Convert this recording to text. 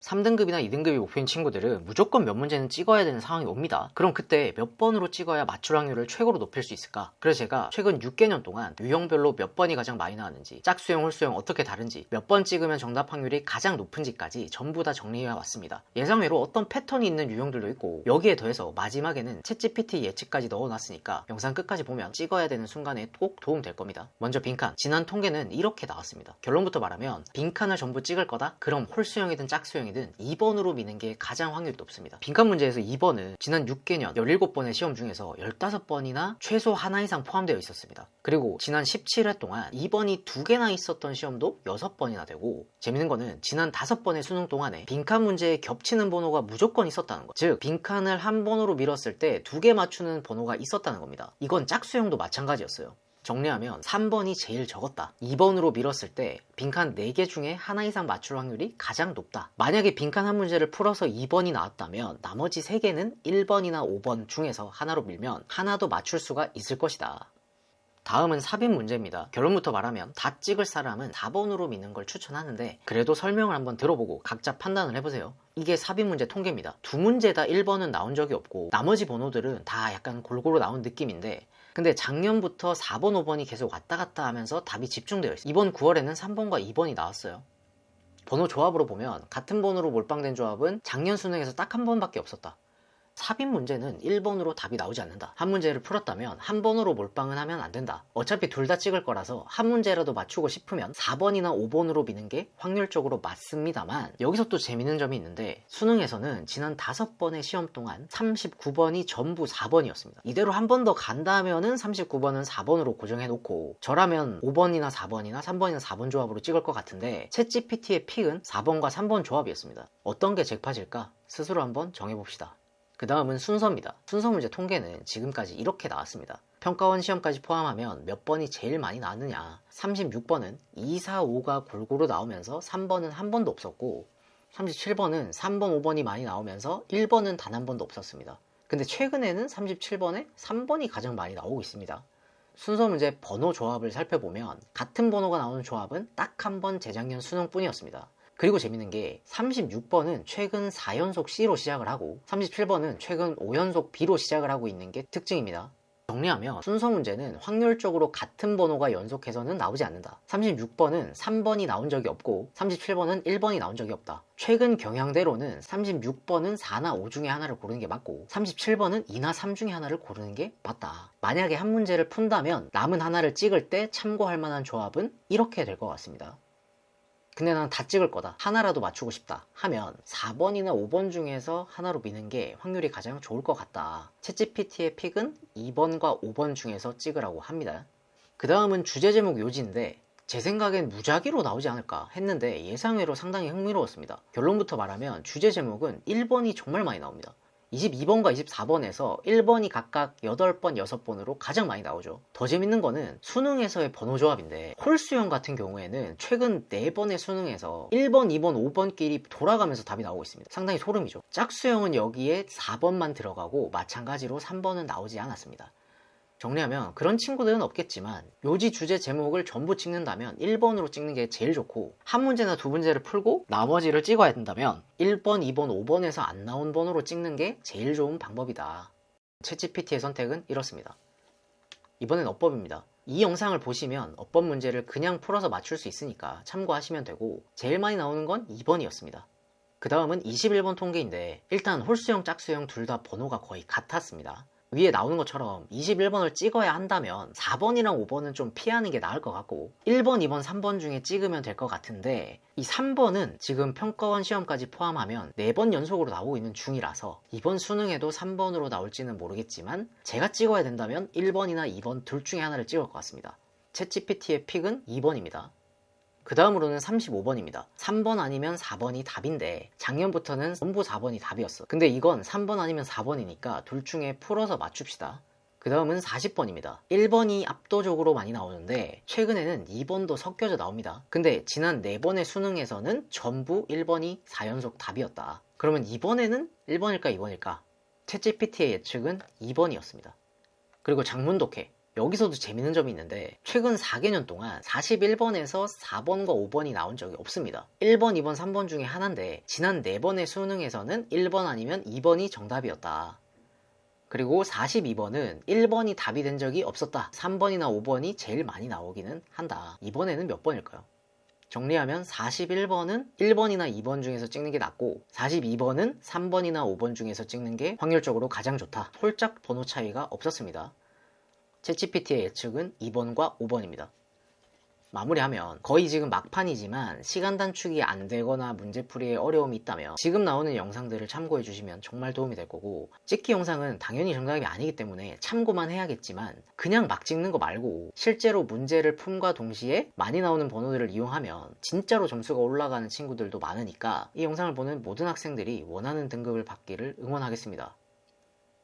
3등급이나 2등급이 목표인 친구들은 무조건 몇 문제는 찍어야 되는 상황이 옵니다. 그럼 그때 몇 번으로 찍어야 맞출 확률을 최고로 높일 수 있을까? 그래서 제가 최근 6개년 동안 유형별로 몇 번이 가장 많이 나왔는지, 짝수형, 홀수형 어떻게 다른지, 몇 번 찍으면 정답 확률이 가장 높은지까지 전부 다 정리해 왔습니다. 예상외로 어떤 패턴이 있는 유형들도 있고 여기에 더해서 마지막에는 챗GPT 예측까지 넣어놨으니까 영상 끝까지 보면 찍어야 되는 순간에 꼭 도움 될 겁니다. 먼저 빈칸. 지난 통계는 이렇게 나왔습니다. 결론부터 말하면 빈칸을 전부 찍을 거다? 그럼 홀수형이든 짝수형이든 2번으로 미는 게 가장 확률이 높습니다. 빈칸 문제에서 2번은 지난 6개년 17번의 시험 중에서 15번이나 최소 하나 이상 포함되어 있었습니다. 그리고 지난 17회 동안 2번이 두 개나 있었던 시험도 6번이나 되고 재밌는 거는 지난 5번의 수능 동안에 빈칸 문제에 겹치는 번호가 무조건 있었다는 거. 즉 빈칸을 한 번으로 밀었을 때 두 개 맞추는 번호가 있었다는 겁니다. 이건 짝수형도 마찬가지였어요. 정리하면 3번이 제일 적었다. 2번으로 밀었을 때 빈칸 4개 중에 하나 이상 맞출 확률이 가장 높다. 만약에 빈칸 한 문제를 풀어서 2번이 나왔다면 나머지 3개는 1번이나 5번 중에서 하나로 밀면 하나도 맞출 수가 있을 것이다. 다음은 삽입 문제입니다. 결론부터 말하면 다 찍을 사람은 4번으로 미는 걸 추천하는데 그래도 설명을 한번 들어보고 각자 판단을 해보세요. 이게 삽입 문제 통계입니다. 두 문제 다 1번은 나온 적이 없고 나머지 번호들은 다 약간 골고루 나온 느낌인데 근데 작년부터 4번, 5번이 계속 왔다 갔다 하면서 답이 집중되어 있어요. 이번 9월에는 3번과 2번이 나왔어요. 번호 조합으로 보면 같은 번호로 몰빵된 조합은 작년 수능에서 딱 한 번밖에 없었다. 삽입 문제는 1번으로 답이 나오지 않는다. 한 문제를 풀었다면 한 번으로 몰빵은 하면 안 된다. 어차피 둘 다 찍을 거라서 한 문제라도 맞추고 싶으면 4번이나 5번으로 미는 게 확률적으로 맞습니다만 여기서 또 재밌는 점이 있는데 수능에서는 지난 5번의 시험 동안 39번이 전부 4번이었습니다. 이대로 한 번 더 간다면은 39번은 4번으로 고정해 놓고 저라면 5번이나 4번이나 3번이나 4번 조합으로 찍을 것 같은데 챗GPT의 픽은 4번과 3번 조합이었습니다. 어떤 게 잭팟일까? 스스로 한번 정해봅시다. 그 다음은 순서입니다. 순서 문제 통계는 지금까지 이렇게 나왔습니다. 평가원 시험까지 포함하면 몇 번이 제일 많이 나왔느냐. 36번은 2, 4, 5가 골고루 나오면서 3번은 한 번도 없었고 37번은 3번, 5번이 많이 나오면서 1번은 단 한 번도 없었습니다. 근데 최근에는 37번에 3번이 가장 많이 나오고 있습니다. 순서 문제 번호 조합을 살펴보면 같은 번호가 나오는 조합은 딱 한 번 재작년 수능뿐이었습니다. 그리고 재밌는 게 36번은 최근 4연속 C로 시작을 하고 37번은 최근 5연속 B로 시작을 하고 있는 게 특징입니다. 정리하면 순서 문제는 확률적으로 같은 번호가 연속해서는 나오지 않는다. 36번은 3번이 나온 적이 없고 37번은 1번이 나온 적이 없다. 최근 경향대로는 36번은 4나 5 중에 하나를 고르는 게 맞고 37번은 2나 3 중에 하나를 고르는 게 맞다. 만약에 한 문제를 푼다면 남은 하나를 찍을 때 참고할 만한 조합은 이렇게 될 것 같습니다. 근데 난 다 찍을 거다. 하나라도 맞추고 싶다. 하면 4번이나 5번 중에서 하나로 미는 게 확률이 가장 좋을 것 같다. 챗GPT의 픽은 2번과 5번 중에서 찍으라고 합니다. 그 다음은 주제 제목 요지인데 제 생각엔 무작위로 나오지 않을까 했는데 예상외로 상당히 흥미로웠습니다. 결론부터 말하면 주제 제목은 1번이 정말 많이 나옵니다. 22번과 24번에서 1번이 각각 8번, 6번으로 가장 많이 나오죠. 더 재밌는 거는 수능에서의 번호 조합인데 홀수형 같은 경우에는 최근 4번의 수능에서 1번, 2번, 5번끼리 돌아가면서 답이 나오고 있습니다. 상당히 소름이죠. 짝수형은 여기에 4번만 들어가고 마찬가지로 3번은 나오지 않았습니다. 정리하면 그런 친구들은 없겠지만 요지 주제 제목을 전부 찍는다면 1번으로 찍는 게 제일 좋고 한 문제나 두 문제를 풀고 나머지를 찍어야 된다면 1번, 2번, 5번에서 안 나온 번호로 찍는 게 제일 좋은 방법이다. 챗GPT의 선택은 이렇습니다. 이번엔 어법입니다. 이 영상을 보시면 어법 문제를 그냥 풀어서 맞출 수 있으니까 참고하시면 되고 제일 많이 나오는 건 2번이었습니다. 그 다음은 21번 통계인데 일단 홀수형, 짝수형 둘 다 번호가 거의 같았습니다. 위에 나오는 것처럼 21번을 찍어야 한다면 4번이랑 5번은 좀 피하는 게 나을 것 같고 1번, 2번, 3번 중에 찍으면 될 것 같은데 이 3번은 지금 평가원 시험까지 포함하면 4번 연속으로 나오고 있는 중이라서 이번 수능에도 3번으로 나올지는 모르겠지만 제가 찍어야 된다면 1번이나 2번 둘 중에 하나를 찍을 것 같습니다. 챗GPT의 픽은 2번입니다. 그 다음으로는 35번입니다. 3번 아니면 4번이 답인데 작년부터는 전부 4번이 답이었어. 근데 이건 3번 아니면 4번이니까 둘 중에 풀어서 맞춥시다. 그 다음은 40번입니다. 1번이 압도적으로 많이 나오는데 최근에는 2번도 섞여져 나옵니다. 근데 지난 4번의 수능에서는 전부 1번이 4연속 답이었다. 그러면 이번에는 1번일까 2번일까? 챗GPT의 예측은 2번이었습니다. 그리고 장문 독해. 여기서도 재밌는 점이 있는데 최근 4개년 동안 41번에서 4번과 5번이 나온 적이 없습니다. 1번, 2번, 3번 중에 하나인데 지난 4번의 수능에서는 1번 아니면 2번이 정답이었다. 그리고 42번은 1번이 답이 된 적이 없었다. 3번이나 5번이 제일 많이 나오기는 한다. 이번에는 몇 번일까요? 정리하면 41번은 1번이나 2번 중에서 찍는 게 낫고 42번은 3번이나 5번 중에서 찍는 게 확률적으로 가장 좋다. 홀짝 번호 차이가 없었습니다. 챗GPT의 예측은 2번과 5번입니다. 마무리하면 거의 지금 막판이지만 시간 단축이 안 되거나 문제풀이에 어려움이 있다면 지금 나오는 영상들을 참고해 주시면 정말 도움이 될 거고 찍기 영상은 당연히 정답이 아니기 때문에 참고만 해야겠지만 그냥 막 찍는 거 말고 실제로 문제를 품과 동시에 많이 나오는 번호들을 이용하면 진짜로 점수가 올라가는 친구들도 많으니까 이 영상을 보는 모든 학생들이 원하는 등급을 받기를 응원하겠습니다.